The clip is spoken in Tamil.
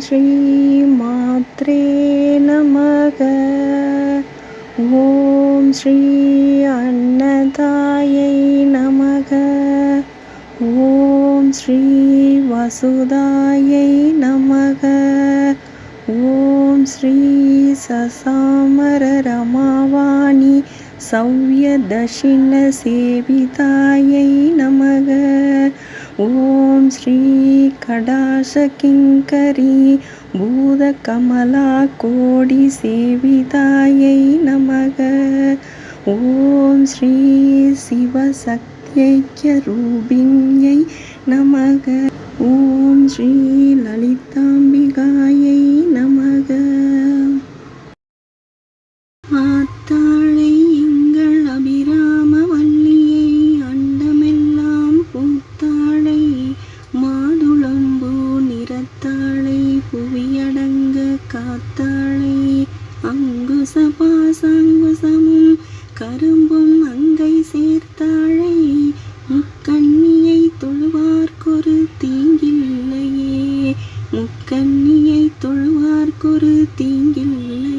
ஸ்ரீ மாத்ரே நமக ஓம் ஸ்ரீ அன்னதாயை நமக ஓம் ஸ்ரீ வசுதாயை நமக ஓம் ஸ்ரீ சசாமர ரமாவாணி சௌயதஷின சேவிதாயை நமக. ஓம் ஸ்ரீ கடாசகிங்கரி பூதகமலா கோடி சேவிதாயை நமக காத்தாளை புவியடங்க காத்தாளை. அங்குச பாசங்குசமும் கரும்பும் அங்கை சேர்த்தாழை. முக்கண்ணியை தொழுவார்க்கொரு தீங்கில்லையே. முக்கண்ணியை தொழுவார்க்கொரு தீங்கில்லை.